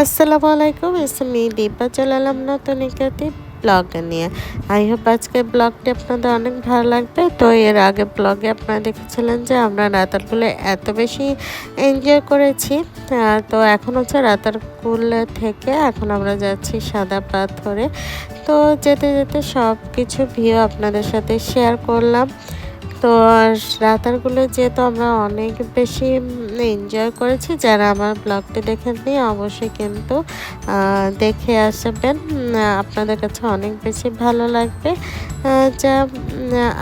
আসসালামু আলাইকুম ইসমি দীপা, চলে এলাম নতুন একটি ব্লগ নিয়ে। আই হোপ আজকে ব্লগটি আপনাদের অনেক ভালো লাগবে। তো এর আগে ব্লগে আপনারা দেখেছিলেন যে আমরা রাতারগুলো এত বেশি এনজয় করেছি। তো এখন হচ্ছে রাতারকুল থেকে এখন আমরা যাচ্ছি সাদা পাথরে। তো যেতে যেতে সব কিছু ভিউ আপনাদের সাথে শেয়ার করলাম। তো রাতারগুলো যেহেতু আমরা অনেক বেশি এনজয় করেছি। যারা আমার ব্লগটি দেখেননি, অবশ্যই কিন্তু দেখে আসবেন আপনাদের কাছে অনেক বেশি ভালো লাগবে। যা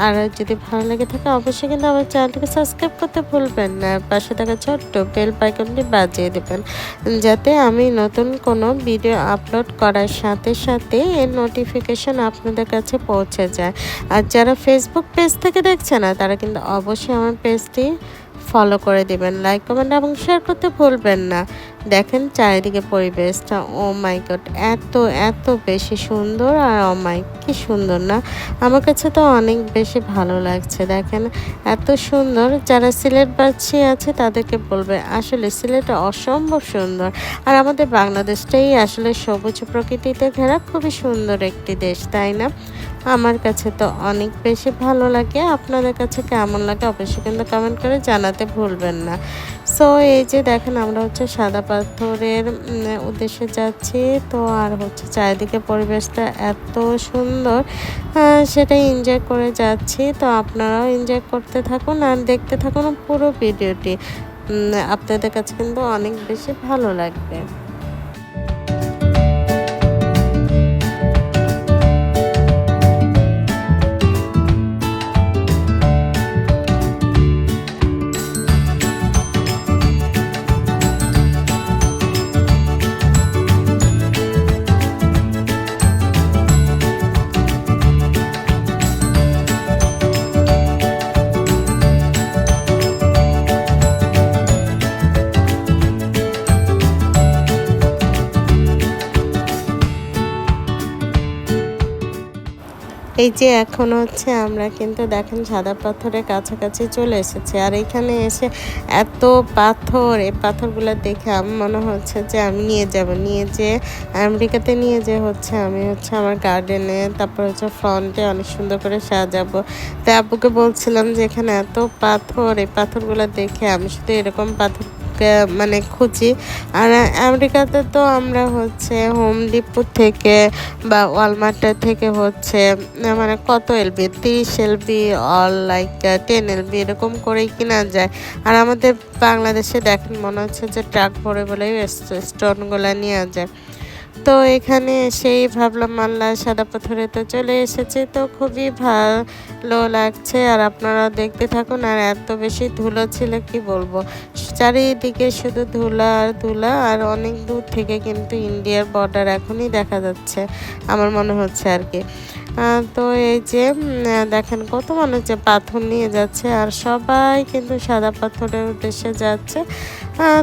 আর যদি ভালো লেগে থাকে, অবশ্যই কিন্তু আমার চ্যানেলটিকে সাবস্ক্রাইব করতে ভুলবেন না। পাশে থাকা ছোট্ট বেল আইকনটি বাজিয়ে দেবেন। যাতে আমি নতুন কোনো ভিডিও আপলোড করার সাথে সাথে এর নোটিফিকেশন আপনাদের কাছে পৌঁছে যায়। আর যারা ফেসবুক পেজ থেকে দেখছে না, তারা কিন্তু অবশ্যই আমার পেজটি ফলো করে দেবেন লাইক কমেন্ট এবং শেয়ার করতে ভুলবেন না। দেখেন চারিদিকে পরিবেশটা, ও মাই গড, এত এত বেশি সুন্দর আর, ও মাই, কি সুন্দর না? আমার কাছে তো অনেক বেশি ভালো লাগছে, দেখেন এত সুন্দর। যারা সিলেটবাসী আছে তাদেরকে বলবে, আসলে সিলেট অসম্ভব সুন্দর। আর আমাদের বাংলাদেশটাই আসলে সবুজ প্রকৃতিতে ঘেরা, খুবই সুন্দর একটি দেশ, তাই না? আমার কাছে তো অনেক বেশি ভালো লাগে। আপনাদের কাছে কেমন লাগে অবশ্যই কিন্তু কমেন্ট করে জানাতে ভুলবেন না। সো এই যে দেখেন, আমরা হচ্ছে সাদা পাথরের উদ্দেশ্যে যাচ্ছি। তো আর হচ্ছে চারিদিকে পরিবেশটা এত সুন্দর সেটা এনজয় করে যাচ্ছি। তো আপনারাও এনজয় করতে থাকুন আর দেখতে থাকুন পুরো ভিডিওটি। আপনাদের কাছে কিন্তু অনেক বেশি ভালো লাগবে। এই যে এখন হচ্ছে আমরা কিন্তু দেখেন সাদা পাথরের কাছাকাছি চলে এসেছি। আর এখানে এসে এত পাথর, এই পাথরগুলো দেখে আমার মনে হচ্ছে যে আমি নিয়ে যাব। নিয়ে যে আমেরিকাতে নিয়ে যে হচ্ছে আমি হচ্ছে আমার গার্ডেনে তারপর হচ্ছে ফ্রন্টে অনেক সুন্দর করে সাজাবো। তাই আব্বুকে বলছিলাম যে এখানে এত পাথর, এই পাথরগুলো দেখে আমি শুধু এরকম পাথর মানে খুঁজি। আর আমেরিকাতে তো আমরা হচ্ছে হোম ডিপো থেকে বা ওয়ালমার্ট থেকে হচ্ছে মানে কত এলবি তিরিশ LB all like ten LB এরকম করেই কিনা যায়। আর আমাদের বাংলাদেশে দেখেন মনে হচ্ছে যে ট্রাক ভরে বলেই স্টোনগুলো নিয়ে যায়। তো এখানে সেই ভাবলাম মাল্লা সাদা পাথরে তো চলে এসেছে। তো খুবই ভালো লাগছে আর আপনারা দেখতে থাকুন আর এত বেশি ধুলো ছিল কি বলব? চারিদিকে শুধু ধুলা আর ধুলা আর অনেক দূর থেকে কিন্তু ইন্ডিয়ার বর্ডার এখনই দেখা যাচ্ছে। আমার মনে হচ্ছে আর কি। তো এই যে দেখেন কত মানুষ যে পাথর নিয়ে যাচ্ছে আর সবাই কিন্তু সাদা পাথরের উদ্দেশ্যে যাচ্ছে।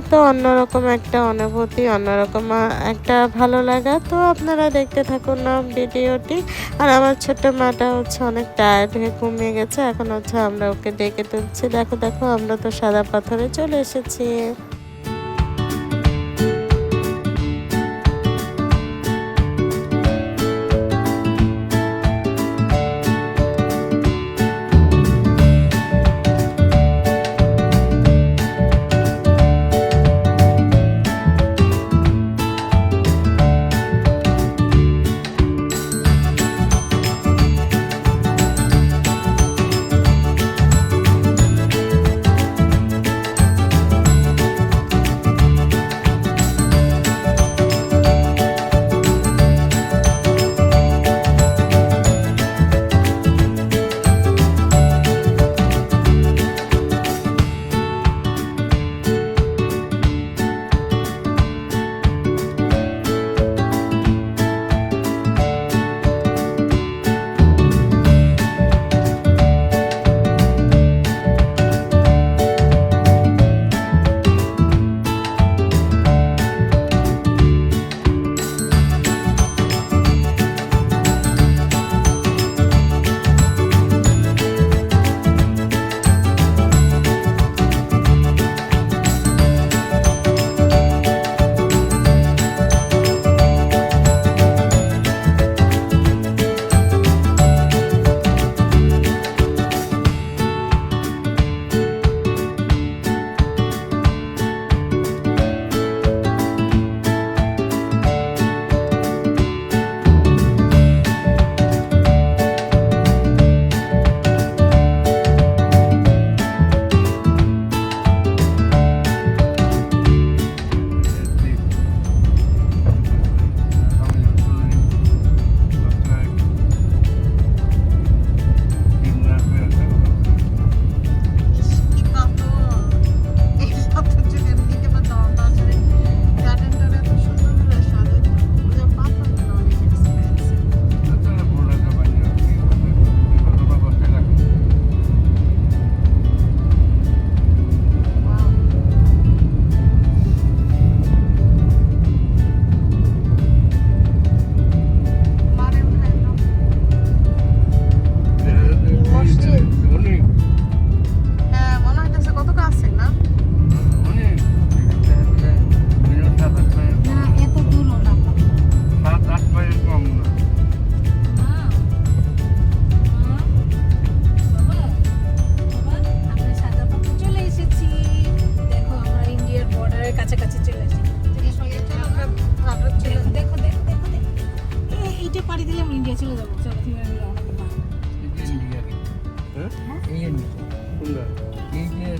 তো অন্যরকম একটা অনুভূতি, অন্যরকম একটা ভালো লাগা। তো আপনারা দেখতে থাকুন না ভিডিওটি। আর আমার ছোট্ট মাটা হচ্ছে অনেক টায়ার্ড হয়ে ঘুমিয়ে গেছে। এখন হচ্ছে আমরা ওকে ডেকে তুলছি। দেখো দেখো, আমরা তো সাদা পাথরে চলে এসেছি।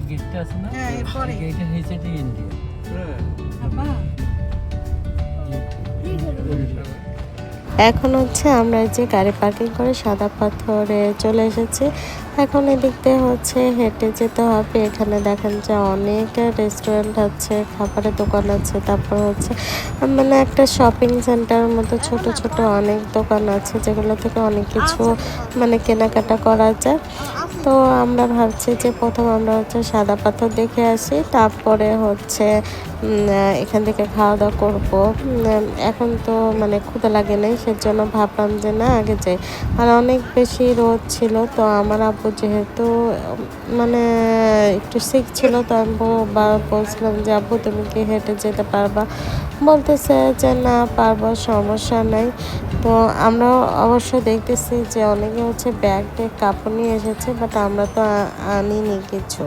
এই যে গেটটা আছে না হ্যাঁ, এরপরে। গেটের নিচে দিয়ে ইন্ডিয়া হ্যাঁ। বাবা। এখন হচ্ছে আমরা যে গাড়ি পার্কিং করে সাদা পাথরে চলে এসেছি। এখন এদিক দিয়ে হচ্ছে হেঁটে যেতে হবে। এখানে দেখেন যে অনেক রেস্টুরেন্ট আছে খাবারের দোকান আছে তারপর হচ্ছে মানে একটা শপিং সেন্টার মতো ছোট ছোট অনেক দোকান আছে যেগুলো থেকে অনেক কিছু মানে কেনাকাটা করা যায়। তো আমরা ভাবছি যে প্রথম আমরা হচ্ছে সাদা পাথর দেখে আসি, তারপরে হচ্ছে এখান থেকে খাওয়া দাওয়া করব। এখন তো মানে ক্ষুদা লাগে নাই, সেজন্য ভাবলাম যে না, আগে যাই। আর অনেক বেশি রোদ ছিল, তো আমার আব্বু যেহেতু মানে একটু সিক ছিল, তো আমি বলছিলাম যে, আব্বু, তুমি কি হেঁটে যেতে পারবা? বলতেছে যে, না পারব সমস্যা নাই। তো আমরা অবশ্য দেখতেছি যে অনেকে হচ্ছে ব্যাগ ট্যাগ কাপড় নিয়ে এসেছে বাট আমরা তো আনি আনিনি কিছু।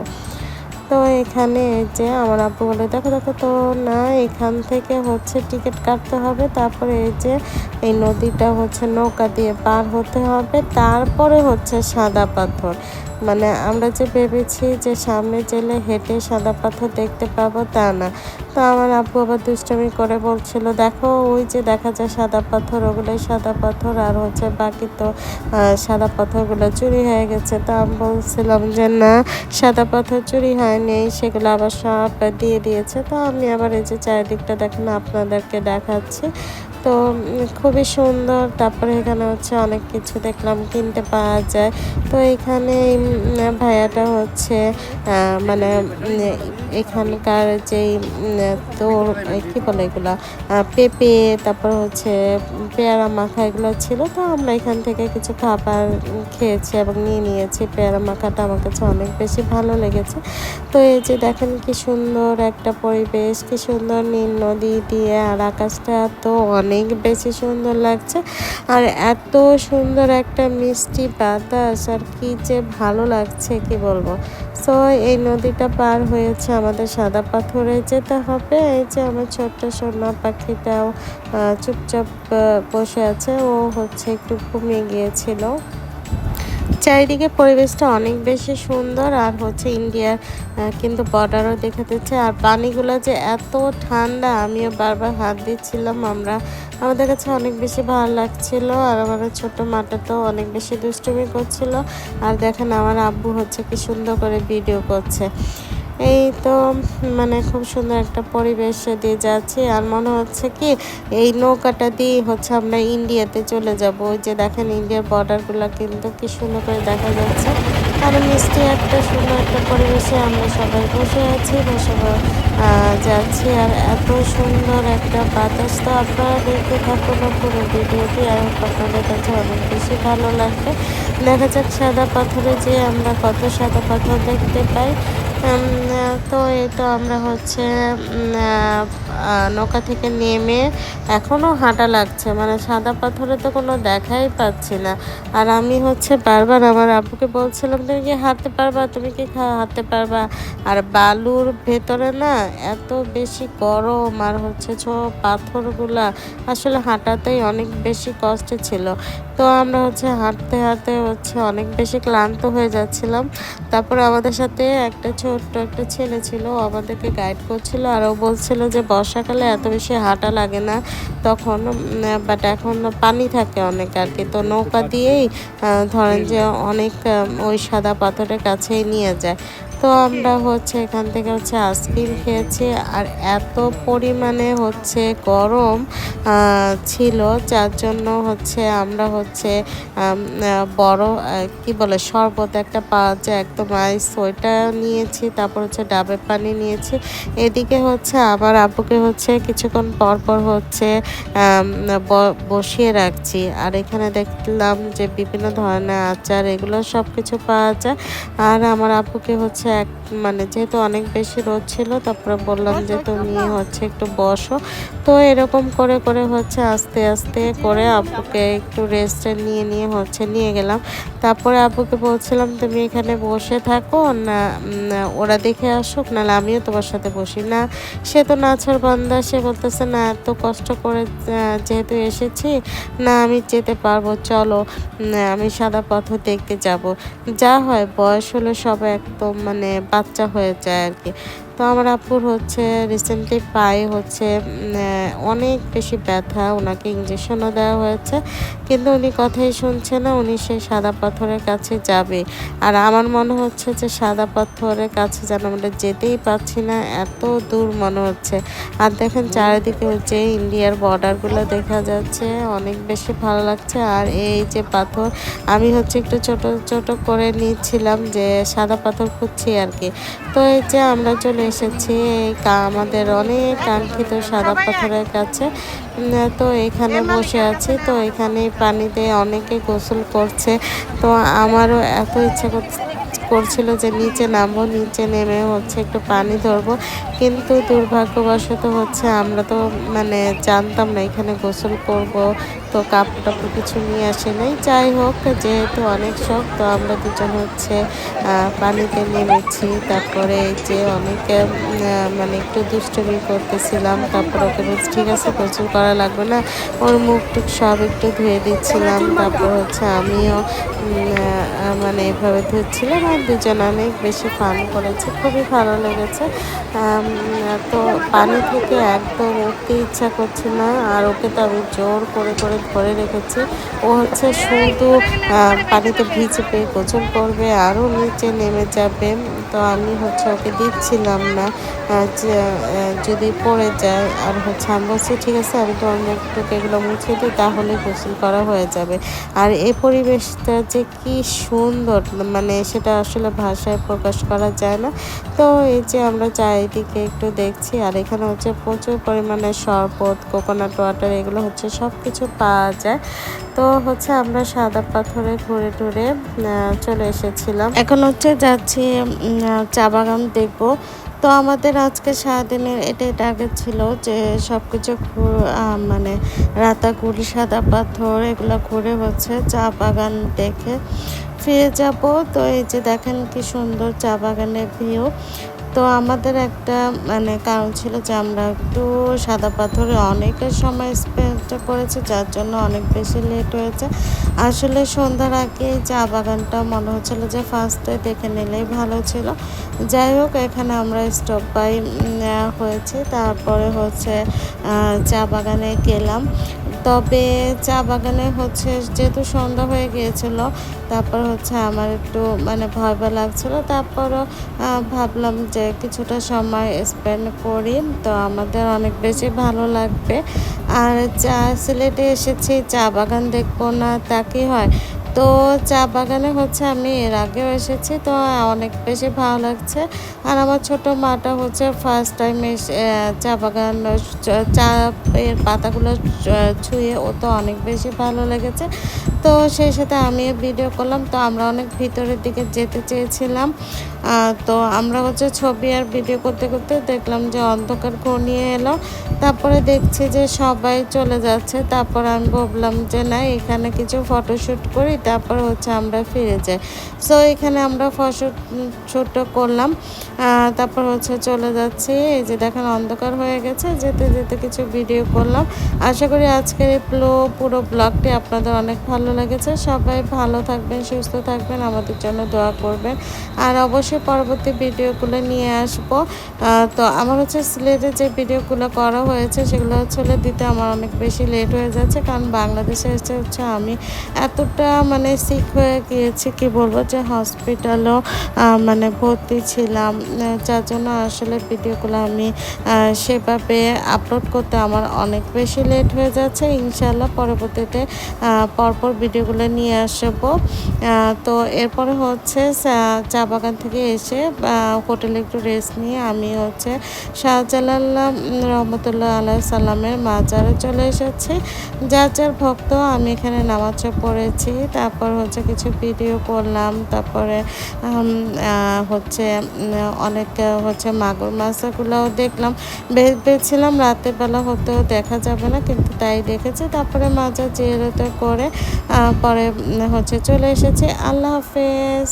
তো এখানে যে আমার আব্বু বলে, দেখো দেখো, তো না, এখান থেকে হচ্ছে টিকিট কাটতে হবে। তারপরে এই যে এই নদীটা হচ্ছে নৌকা দিয়ে পার হতে হবে। তারপরে হচ্ছে সাদা পাথর। মানে আমরা যে ভেবেছি যে সামনে গেলে হেঁটে সাদা পাথর দেখতে পাবো তা না। তো আমার আব্বু আবার দুষ্টমি করে বলছিল, দেখো, ওই যে দেখা যায় সাদা পাথর, ওগুলোই সাদা পাথর, আর হচ্ছে বাকি তো সাদা পাথরগুলো চুরি হয়ে গেছে। তো আমি বলছিলাম যে, না, সাদা পাথর চুরি হয়নি, সেগুলো আবার সব দিয়ে দিয়েছে। তো আমি আবার এই যে চারিদিকটা দেখেন, আপনাদেরকে দেখাচ্ছি। তো খুবই সুন্দর। তারপরে এখানে হচ্ছে অনেক কিছু দেখলাম, কিনতে পাওয়া যায়। তো এখানে ভাইয়াটা হচ্ছে মানে এখানকার যেই তোর কি বলে এগুলো পেঁপে, তারপর হচ্ছে পেয়ারা মাখা এগুলো ছিল। তো আমরা এখান থেকে কিছু খাবার খেয়েছি এবং নিয়ে নিয়েছি। পেয়ারা মাখাটা আমার কাছে অনেক বেশি ভালো লেগেছে। তো এই যে দেখেন কি সুন্দর একটা পরিবেশ, কি সুন্দর নীল নদী দিয়ে আর আকাশটা তো অনেক বেশি সুন্দর লাগছে। আর এত সুন্দর একটা মিষ্টি বাতাস, আর কি যে ভালো লাগছে, কি বলব? সো এই নদীটা পার হয়েছে আমাদের সাদা পাথরে যেতে হবে। এই যে আমার ছোট্ট সোনা পাখিটাও চুপচাপ বসে আছে। ও হচ্ছে একটু ঘুমিয়ে গিয়েছিল। চারিদিকে পরিবেশটা অনেক বেশি সুন্দর আর হচ্ছে ইন্ডিয়ার কিন্তু বর্ডারও দেখা যাচ্ছে আর পানিগুলো যে এত ঠান্ডা, আমিও বারবার হাত দিচ্ছিলাম আমরা। আমাদের কাছে অনেক বেশি ভালো লাগছিল আর আমাদের ছোট মাটা তো অনেক বেশি দুষ্টুমি করছিল। আর দেখেন আমার আব্বু হচ্ছে কি সুন্দর করে ভিডিও করছে। এই তো মানে খুব সুন্দর একটা পরিবেশ দিয়ে যাচ্ছি। আর মনে হচ্ছে কি, এই নৌকাটা দিয়ে হচ্ছে আমরা ইন্ডিয়াতে চলে যাব। ওই যে দেখেন, ইন্ডিয়ার বর্ডারগুলো কিন্তু কি সুন্দর করে দেখা যাচ্ছে। আর মিষ্টি একটা সুন্দর একটা পরিবেশে আমরা সবাই বসে আছি বসে যাচ্ছি। আর এত সুন্দর একটা বাতাস তো আপনারা দেখতে থাকুন পুরো ভিডিওটি। আর আপনাদের কাছে অনেক বেশি ভালো লাগবে। দেখা যাক সাদা পাথরে যে আমরা কত সাদা পাথর দেখতে পাই। তো এই তো আমরা হচ্ছে নৌকা থেকে নেমে এখনও হাঁটা লাগছে। মানে সাদা পাথরে তো কোনো দেখাই পাচ্ছি না। আর আমি হচ্ছে বারবার আমার আব্বুকে বলছিলাম, তুমি কি হাঁটতে পারবা? তুমি কি হাঁটতে পারবা? আর বালুর ভেতরে না এত বেশি গরম আর হচ্ছে ছো, পাথরগুলা আসলে হাঁটাতেই অনেক বেশি কষ্ট ছিল। তো আমরা হচ্ছে হাঁটতে হাঁটতে হচ্ছে অনেক বেশি ক্লান্ত হয়ে যাচ্ছিলাম। তারপর আমাদের সাথে একটা ছোট্ট একটা ছেলে ছিল আমাদেরকে গাইড করছিল আর ও বলছিল যে বর্ষাকালে এত বেশি হাঁটা লাগে না। তখন বাট এখন পানি থাকে অনেক আর কি। তো নৌকা দিয়েই ধরেন যে অনেক ওই সাদা পাথরের কাছেই নিয়ে যায়। তো আমরা হচ্ছে এখান থেকে হচ্ছে আইসক্রিম খেয়েছি আর এত পরিমাণে হচ্ছে গরম ছিল, যার জন্য হচ্ছে আমরা হচ্ছে বড় কি বলে, শরবত একটা পাওয়া যায়, একদম আইস ওইটা নিয়েছি, তারপর হচ্ছে ডাবের পানি নিয়েছি। এদিকে হচ্ছে আমার আব্বুকে হচ্ছে কিছুক্ষণ পর পর হচ্ছে বসিয়ে রাখছি। আর এখানে দেখলাম যে বিভিন্ন ধরনের আচার, এগুলো সব কিছু পাওয়া যায়। আর আমার আব্বুকে হচ্ছে এক মানে যেহেতু অনেক বেশি রোদ ছিল, তারপরে বললাম যে তুমি হচ্ছে একটু বসো। তো এরকম করে করে হচ্ছে আস্তে আস্তে করে আপুকে একটু রেস্টে নিয়ে নিয়ে হচ্ছে নিয়ে গেলাম। তারপরে আব্বুকে বলছিলাম, তুমি এখানে বসে থাকো, না ওরা দেখে আসুক, নাহলে আমিও তোমার সাথে বসি। না, সে তো নাছর বান্দা, সে বলতেছে, না, এত কষ্ট করে যেহেতু এসেছি, না, আমি যেতে পারব, চলো আমি সাদা পাথর দেখতে যাব। যা হয়, বয়স হলে সব একদম মানে বাচ্চা হয়ে যায় আর কি। তো আমার আপুর হচ্ছে রিসেন্টলি পায়ে হচ্ছে অনেক বেশি ব্যথা ওনাকে ইঞ্জেকশনও দেওয়া হয়েছে। কিন্তু উনি কথাই শুনছে না, উনি সেই সাদা পাথরের কাছে যাবে। আর আমার মনে হচ্ছে যে সাদা পাথরের কাছে যেন আমরা যেতেই পাচ্ছি না, এত দূর মনে হচ্ছে। আর দেখেন চারিদিকে হচ্ছে ইন্ডিয়ার বর্ডারগুলো দেখা যাচ্ছে, অনেক বেশি ভালো লাগছে। আর এই যে পাথর, আমি হচ্ছে একটু ছোট ছোট করে নিচ্ছিলাম যে সাদা পাথর খুঁজছি আর কি। তো এই যে আমরা চলে এসেছি আমাদের অনেক কাঙ্ক্ষিত সাদা পাথরের কাছে। তো এখানে বসে আছি, তো এখানে পানিতে অনেকে গোসল করছে। তো আমারও এত ইচ্ছা করছে করছিল যে নিচে নামবো, নিচে নেমে হচ্ছে একটু পানি ধরবো। কিন্তু দুর্ভাগ্যবশত হচ্ছে আমরা তো মানে জানতাম না এখানে গোসল করব, তো কাপড় টাপড় কিছু নিয়ে আসে নাই। যাই হোক, যেহেতু অনেক শখ, তো আমরা দুজন হচ্ছে পানিতে নেমেছি। তারপরে যে অনেকে মানে একটু দুষ্টুমি করতেছিলাম, তারপর ওকে বলছি, ঠিক আছে, গোসল করা লাগবে না। ওর মুখ টুক সব একটু ধুয়ে দিচ্ছিলাম। তারপর হচ্ছে আমিও মানে এভাবে ধুচ্ছিলাম। দুজন অনেক বেশি ফান করেছে, খুবই ভালো লেগেছে। তো পানি থেকে একদম উঠতে ইচ্ছা করছে না, আর ওকে তো আমি জোর করে করে ধরে রেখেছি। ও হচ্ছে শুধু পানিতে ভিজবে গোচল করবে, আরও নিচে নেমে যাবে। তো আমি হচ্ছে ওকে দিচ্ছিলাম না যদি পড়ে যায়, আর হচ্ছে আমি বলছি, ঠিক আছে, আমি তোমার মুখ টুক এগুলো মুছে দিই, তাহলে গোসল করা হয়ে যাবে। আর এই পরিবেশটা যে কি সুন্দর মানে সেটা আসলে ভাষায় প্রকাশ করা যায় না। তো এই যে আমরা চারিদিকে একটু দেখছি, আর এখানে হচ্ছে প্রচুর পরিমাণে শরবত, কোকোনাট ওয়াটার, এগুলো হচ্ছে সব কিছু পাওয়া যায়। তো হচ্ছে আমরা সাদা পাথরে ঘুরে টুরে চলে এসেছিলাম। এখন হচ্ছে যাচ্ছি চা বাগান দেখব। তো আমাদের আজকে সারাদিনের এটাই টার্গেট ছিল যে সব কিছু মানে রাতাগুড়ি সাদা পাথর, এগুলো ঘুরে হচ্ছে চা বাগান দেখে। ফিরে যাব। তো এই যে দেখেন কি সুন্দর চা বাগানের ভিউ তো আমাদের একটা মানে কারণ ছিল যে আমরা একটু সাদা পাথরে অনেকের সময় স্পেন্ড করেছি, যার জন্য অনেক বেশি লেট হয়েছে। আসলে সন্ধ্যার আগে চা বাগানটা মনে হচ্ছিল যে ফার্স্টে দেখে নিলেই ভালো ছিল। যাই হোক, এখানে আমরা স্টপ বাই হয়েছে। তারপরে হচ্ছে চা বাগানে গেলাম। তবে চা বাগানে হচ্ছে যেহেতু সন্ধ্যা হয়ে গিয়েছিল, তারপর হচ্ছে আমার একটু মানে ভয় ভয় লাগছিল। তারপরও ভাবলাম যে কিছুটা সময় স্পেন্ড করি, তো আমাদের অনেক বেশি ভালো লাগবে। আর চা সিলেটে এসেছি, চা বাগান দেখব না, তা কি হয়? তো চা বাগানে হচ্ছে আমি এর আগেও এসেছি, তো অনেক বেশি ভালো লাগছে। আর আমার ছোট মাটা হচ্ছে ফার্স্ট টাইম এসে চা বাগান, চা এর পাতাগুলো ছুঁয়ে, ও তো অনেক বেশি ভালো লেগেছে। তো সেই সাথে আমিও ভিডিও করলাম, তো আমরা অনেক ভিতরের দিকে যেতে চেয়েছিলাম। তো আমরা হচ্ছে ছবি আর ভিডিও করতে করতে দেখলাম যে অন্ধকার ঘনিয়ে এলো। তারপরে দেখছি যে সবাই চলে যাচ্ছে, তারপর আমি ভাবলাম যে না, এখানে কিছু ফটোশ্যুট করি, তারপর হচ্ছে আমরা ফিরে যাই। সো এখানে আমরা ফটো শ্যুটও করলাম। তারপর হচ্ছে চলে যাচ্ছি, এই যে দেখেন অন্ধকার হয়ে গেছে, যেতে যেতে কিছু ভিডিও করলাম। আশা করি আজকের এই পুরো ব্লগটি আপনাদের অনেক ভালো লেগেছে। সবাই ভালো থাকবেন, সুস্থ থাকবেন, আমাদের জন্য দোয়া করবেন। আর অবশ্যই পরবর্তী ভিডিওগুলো নিয়ে আসব। তো আমার হচ্ছে সিলেটে যে ভিডিওগুলো করা হয়েছে, সেগুলো হচ্ছে দিতে আমার অনেক বেশি লেট হয়ে যাচ্ছে, কারণ বাংলাদেশে এসে হচ্ছে আমি এতটা মানে সিক হয়ে গিয়েছি, কি বলব, যে হসপিটালও মানে ভর্তি ছিলাম। যার জন্য আসলে ভিডিওগুলো আমি সেভাবে আপলোড করতে আমার অনেক বেশি লেট হয়ে যাচ্ছে। ইনশাল্লাহ পরবর্তীতে পরপর ভিডিওগুলো নিয়ে আসব। তো এরপরে হচ্ছে, চা- বাগান থেকে এসে হোটেলে একটু রেস্ট নিয়ে আমি হচ্ছে শাহজালাল রহমতুল্লাহ আল্লাহ সাল্লামের মাজারে চলে এসেছি। যার যার ভক্ত, আমি এখানে নামাজে পড়েছি। তারপর হচ্ছে কিছু ভিডিও করলাম। তারপরে হচ্ছে অনেক, হচ্ছে মাগুর মাছগুলোও দেখলাম। ভেবেছিলাম রাতের বেলা হতেও দেখা যাবে না, কিন্তু তাই দেখেছি। তারপরে মাজার জিরোতে করে পরে হচ্ছে চলে এসেছে। আল্লাহ হাফেজ।